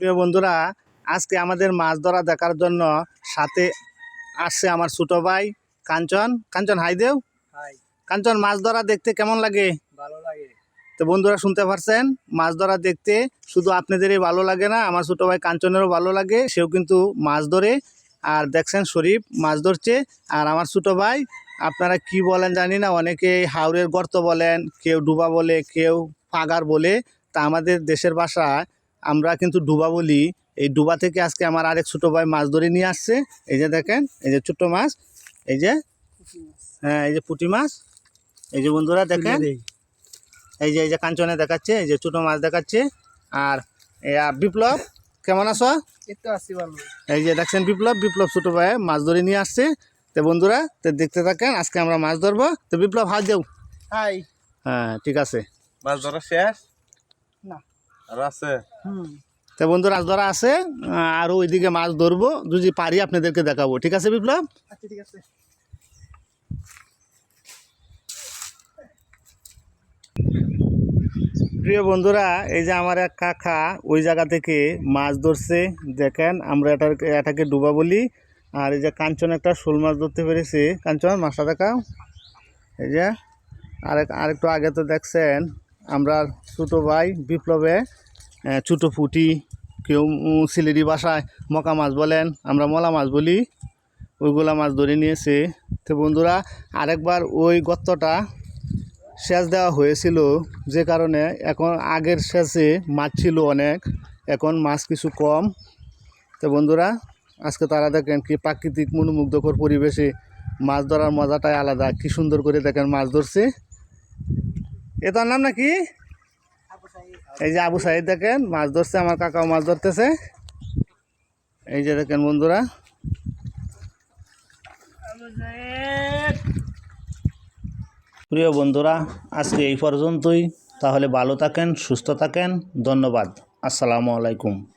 প্রিয় বন্ধুরা আজকে আমাদের মাছ ধরা দেখার জন্য সাথে আসছে আমার ছোট ভাই কাঞ্চন। কাঞ্চন হাই দেও। কাঞ্চন মাছ ধরা দেখতে কেমন লাগে? ভালো লাগে। তো বন্ধুরা শুনতে পারছেন? মাছ ধরা দেখতে শুধু আপনাদেরই ভালো লাগে না আমার ছোট ভাই কাঞ্চনেরও ভালো লাগে। সেও কিন্তু মাছ ধরে। আর দেখছেন শরীফ মাছ ধরছে। আর আমার ছোট ভাই আপনারা কি বলেন জানি না অনেকে হাওড়ের গর্ত বলেন কেউ ডুবা বলে কেউ ফাগার বলে। তা আমাদের দেশের ভাষায় আমরা কিন্তু ডুবা বলি। এই ডুবা থেকে আজকে আমার আরেক ছোটো ভাই মাছ ধরে নিয়ে আসছে। এই যে দেখেন এই যে ছোট্ট মাছ এই যে হ্যাঁ এই যে পুঁটি মাছ। এই যে বন্ধুরা দেখেন এই যে এই যে কাঞ্চনে দেখাচ্ছে এই যে ছোটো মাছ দেখাচ্ছে। আর বিপ্লব কেমন আছো? এই যে দেখছেন বিপ্লব বিপ্লব ছোটো ভাই মাছ ধরে নিয়ে আসছে। তো বন্ধুরা তো দেখতে থাকেন আজকে আমরা মাছ ধরবো। তো বিপ্লব হাত দেও। হাই। হ্যাঁ ঠিক আছে। মাছ ধরা শেষ? না। আর আছে। হুম। তো বন্ধুরা মাছ ধরা আছে আর ওইদিকে মাছ ধরবো যদি পারি আপনাদেরকে দেখাবো ঠিক আছে বিপ্লব? আচ্ছা ঠিক আছে। প্রিয় বন্ধুরা এই যে আমার এক কাকা ওই জায়গা থেকে মাছ ধরছে দেখেন আমরা এটাকে এটাকে ডুবা বলি আর এই যে কাঞ্চন একটা শোল মাছ ধরতে পেরেছে। কাঞ্চন মাছটা দেখাও। এই যে আরেক আরেকটু আগে তো দেখছেন আমরা ছোটো ভাই বিপ্লবে ছোটো ফুটি কেউ সিলেটি ভাষায় মকা মাছ বলেন, আমরা মলা মাছ বলি, ওইগুলা মাছ ধরে নিয়েছে। তো বন্ধুরা, আরেকবার ওই গর্তটা সেচ দেওয়া হয়েছিল, যে কারণে এখন আগের সেচে মাছ ছিল অনেক, এখন মাছ কিছু কম। তো বন্ধুরা, আজকে তারা দেখেন কি প্রাকৃতিক মনোমুগ্ধকর পরিবেশে মাছ ধরার মজাটাই আলাদা, কি সুন্দর করে দেখেন মাছ ধরছে। এ তার নাম নাকি? এই যে আবু সাহেব দেখেন, মাছ ধরছে, আমার কাকাও মাছ ধরতেছে। এই যে দেখেন বন্ধুরা। প্রিয় বন্ধুরা, আজকে এই পর্যন্তই। তাহলে ভালো থাকেন, সুস্থ থাকেন। ধন্যবাদ। আসসালামু আলাইকুম।